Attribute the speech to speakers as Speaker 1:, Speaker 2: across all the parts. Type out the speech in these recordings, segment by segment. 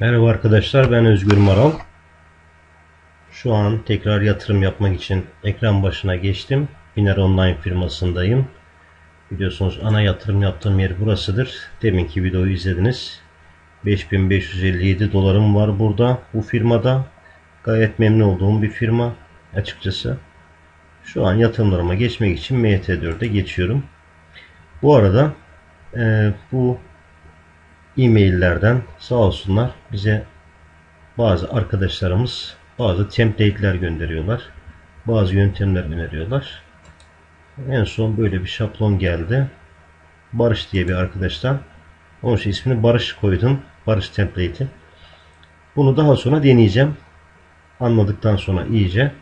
Speaker 1: Merhaba arkadaşlar ben Özgür Maral. Şu an tekrar yatırım yapmak için ekran başına geçtim. Biner Online firmasındayım. Biliyorsunuz ana yatırım yaptığım yer burasıdır. Deminki videoyu izlediniz. 5557 dolarım var burada bu firmada. Gayet memnun olduğum bir firma açıkçası. Şu an yatırımlarıma geçmek için MT4'e geçiyorum. Bu arada e, bu e-maillerden sağ olsunlar bize bazı arkadaşlarımız bazı template'ler gönderiyorlar. Bazı yöntemler öneriyorlar. En son böyle bir şablon geldi. Barış diye bir arkadaştan. Onun için ismini Barış koydum. Barış template'i. Bunu daha sonra deneyeceğim. Anladıktan sonra iyice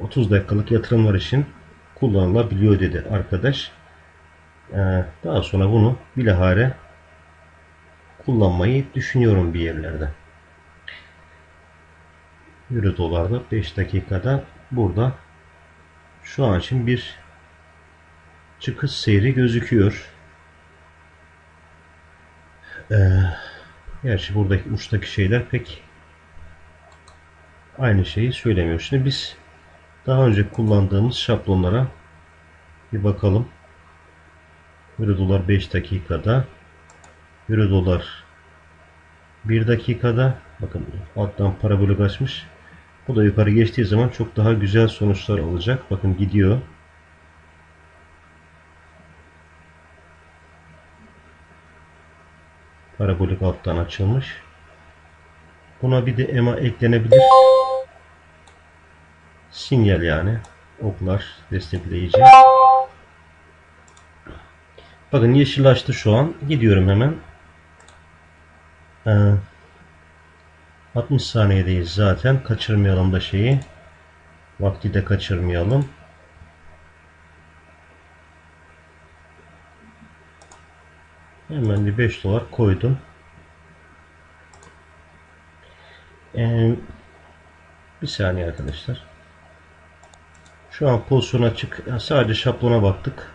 Speaker 1: 30 dakikalık yatırımlar için kullanılabiliyor dedi arkadaş. Ee, daha sonra bunu bilahare kullanmayı düşünüyorum bir yerlerde. Euro dolarda 5 dakikada burada şu an için bir çıkış seyri gözüküyor. Ee, gerçi buradaki uçtaki şeyler pek aynı şeyi söylemiyor. Şimdi biz daha önce kullandığımız şablonlara bir bakalım. Euro dolar 5 dakikada Euro dolar 1 dakikada bakın alttan parabolik açmış. Bu da yukarı geçtiği zaman çok daha güzel sonuçlar olacak. Bakın gidiyor. Parabolik alttan açılmış. Buna bir de EMA eklenebilir. Sinyal yani. Oklar destekleyici. Bakın yeşillaştı şu an. Gidiyorum hemen. Ee, 60 saniyedeyiz zaten. Kaçırmayalım da şeyi. Vakti de kaçırmayalım. Hemen bir 5 dolar koydum. Ee, bir saniye arkadaşlar. Şu an pozisyon açık. Sadece şablona baktık.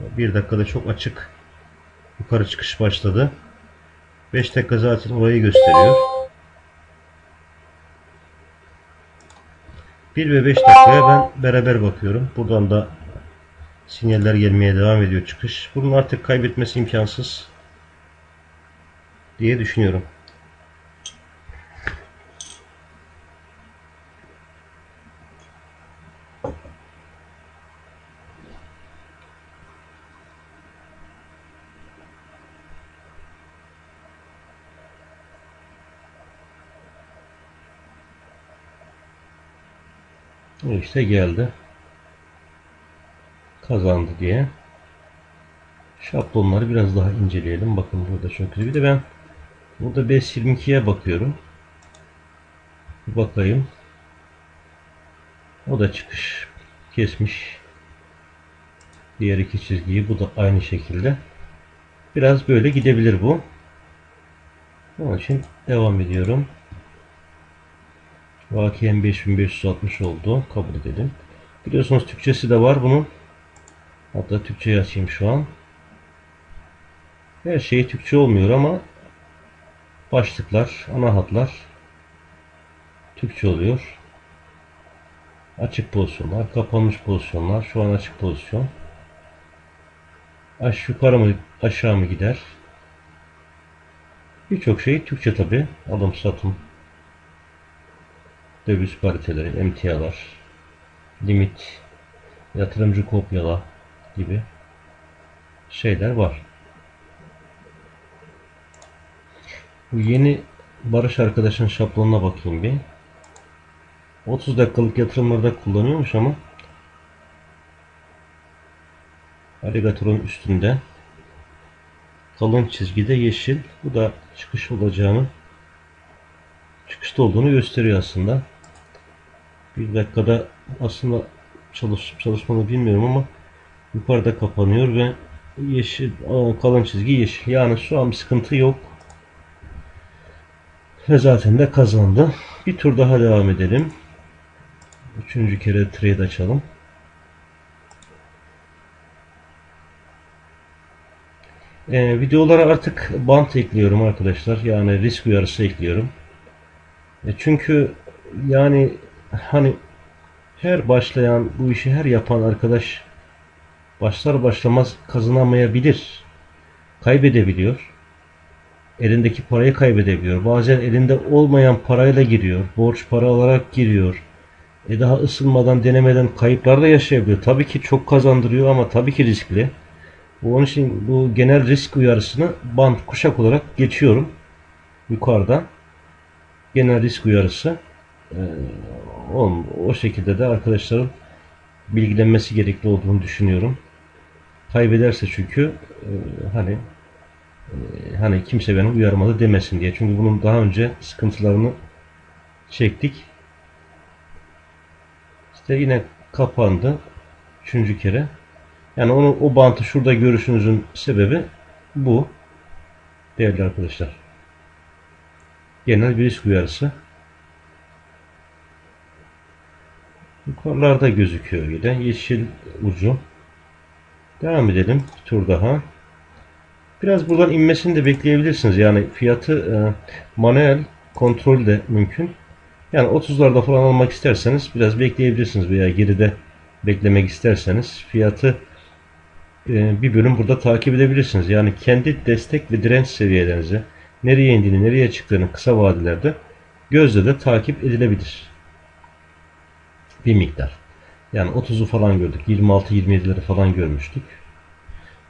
Speaker 1: Bir dakikada çok açık yukarı çıkış başladı. 5 dakika zaten orayı gösteriyor. 1 ve 5 dakikaya ben beraber bakıyorum. Buradan da sinyaller gelmeye devam ediyor çıkış. Bunun artık kaybetmesi imkansız diye düşünüyorum. İşte geldi. Kazandı diye. Şablonları biraz daha inceleyelim. Bakın burada çok güzel. Bir de ben burada 5.22'ye bakıyorum. Bir bakayım. O da çıkış kesmiş. Diğer iki çizgiyi bu da aynı şekilde. Biraz böyle gidebilir bu. Onun için devam ediyorum. Vakiyen 5560 oldu. Kabul edelim. Biliyorsunuz Türkçesi de var bunun. Hatta Türkçeyi açayım şu an. Her şey Türkçe olmuyor ama başlıklar, ana hatlar Türkçe oluyor. Açık pozisyonlar, kapanmış pozisyonlar. Şu an açık pozisyon. Aş yukarı mı aşağı mı gider? Birçok şey Türkçe tabi. Alım satım döviz pariteleri, emtialar, limit, yatırımcı kopyala gibi şeyler var. Bu yeni Barış arkadaşın şablonuna bakayım bir. 30 dakikalık yatırımlarda kullanıyormuş ama Alligator'un üstünde kalın çizgide yeşil. Bu da çıkış olacağını çıkışta olduğunu gösteriyor aslında. Bir dakikada aslında çalışıp çalışmanı bilmiyorum ama yukarıda kapanıyor ve yeşil kalın çizgi yeşil. Yani şu an sıkıntı yok. Ve zaten de kazandı. Bir tur daha devam edelim. Üçüncü kere trade açalım. Ee, videolara artık bant ekliyorum arkadaşlar. Yani risk uyarısı ekliyorum. E çünkü yani hani her başlayan bu işi her yapan arkadaş başlar başlamaz kazanamayabilir. Kaybedebiliyor. Elindeki parayı kaybedebiliyor. Bazen elinde olmayan parayla giriyor. Borç para olarak giriyor. E daha ısınmadan denemeden kayıplar da yaşayabiliyor. Tabii ki çok kazandırıyor ama tabii ki riskli. Bu onun için bu genel risk uyarısını band kuşak olarak geçiyorum. Yukarıda. Genel risk uyarısı. Ee, o, o şekilde de arkadaşların bilgilenmesi gerekli olduğunu düşünüyorum. Kaybederse çünkü e, hani e, hani kimse beni uyarmadı demesin diye. Çünkü bunun daha önce sıkıntılarını çektik. İşte yine kapandı. Üçüncü kere. Yani onu, o bantı şurada görüşünüzün sebebi bu. Değerli arkadaşlar. Genel bir risk uyarısı. Yukarılarda gözüküyor yine. Yeşil ucu. Devam edelim. Bir tur daha. Biraz buradan inmesini de bekleyebilirsiniz. Yani fiyatı e, manuel kontrol de mümkün. Yani 30'larda falan almak isterseniz biraz bekleyebilirsiniz veya geride beklemek isterseniz fiyatı e, bir bölüm burada takip edebilirsiniz. Yani kendi destek ve direnç seviyelerinizi nereye indiğini, nereye çıktığını kısa vadelerde gözle de takip edilebilir. Bir miktar. Yani 30'u falan gördük. 26-27'leri falan görmüştük.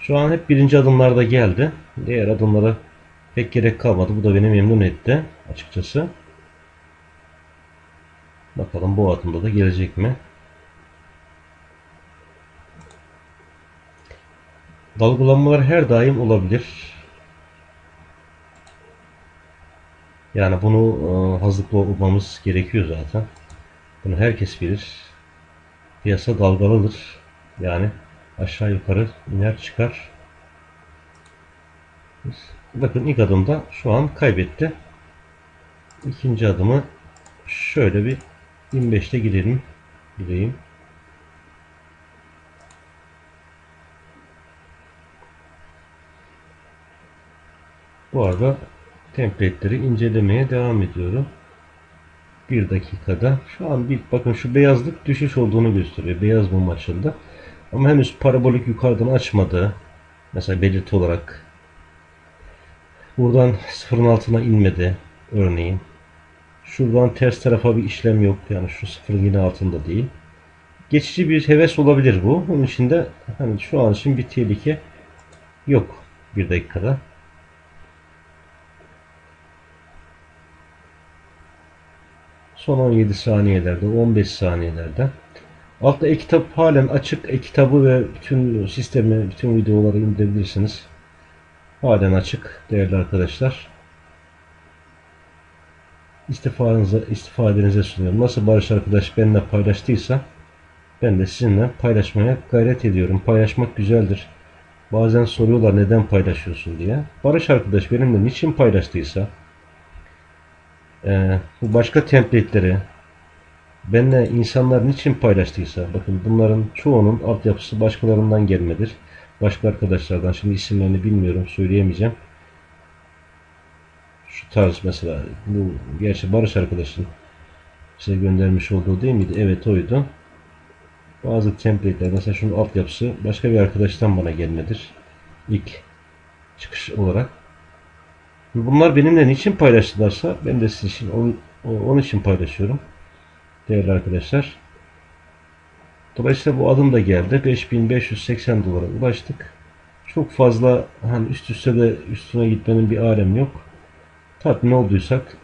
Speaker 1: Şu an hep birinci adımlarda geldi. Diğer adımlara pek gerek kalmadı. Bu da beni memnun etti açıkçası. Bakalım bu adımda da gelecek mi? Dalgalanmalar her daim olabilir. Yani bunu e, hazırlıklı olmamız gerekiyor zaten. Bunu herkes bilir. Piyasa dalgalıdır. Yani aşağı yukarı iner çıkar. Bakın ilk adımda şu an kaybetti. İkinci adımı şöyle bir 25'te gidelim. Gideyim. Bu arada template'leri incelemeye devam ediyorum. Bir dakikada. Şu an bir bakın şu beyazlık düşüş olduğunu gösteriyor. Beyaz mum açıldı. Ama henüz parabolik yukarıdan açmadı. Mesela belirti olarak. Buradan sıfırın altına inmedi. Örneğin. Şuradan ters tarafa bir işlem yok. Yani şu sıfırın yine altında değil. Geçici bir heves olabilir bu. Onun için de hani şu an için bir tehlike yok. Bir dakikada. Son 17 saniyelerde, 15 saniyelerde. Altta e-kitap halen açık. E-kitabı ve bütün sistemi, bütün videoları indirebilirsiniz. Halen açık değerli arkadaşlar. İstifanıza, istifadenize sunuyorum. Nasıl Barış arkadaş benimle paylaştıysa ben de sizinle paylaşmaya gayret ediyorum. Paylaşmak güzeldir. Bazen soruyorlar neden paylaşıyorsun diye. Barış arkadaş benimle niçin paylaştıysa e, bu başka template'leri benimle insanlar niçin paylaştıysa bakın bunların çoğunun altyapısı başkalarından gelmedir. Başka arkadaşlardan şimdi isimlerini bilmiyorum söyleyemeyeceğim. Şu tarz mesela bu gerçi Barış arkadaşın size göndermiş olduğu değil miydi? Evet oydu. Bazı template'ler mesela şunun altyapısı başka bir arkadaştan bana gelmedir. İlk çıkış olarak. Bunlar benimle niçin paylaştılarsa ben de sizin için onun, için paylaşıyorum. Değerli arkadaşlar. Dolayısıyla bu adım da geldi. 5580 dolara ulaştık. Çok fazla hani üst üste de üstüne gitmenin bir alem yok. Tatmin olduysak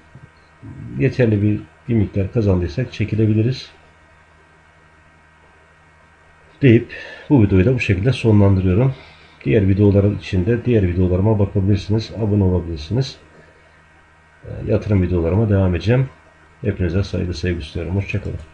Speaker 1: yeterli bir, bir miktar kazandıysak çekilebiliriz. Deyip bu videoyu da bu şekilde sonlandırıyorum. Diğer videoların içinde diğer videolarıma bakabilirsiniz. Abone olabilirsiniz. Yatırım videolarıma devam edeceğim. Hepinize saygı sevgi istiyorum. Hoşçakalın.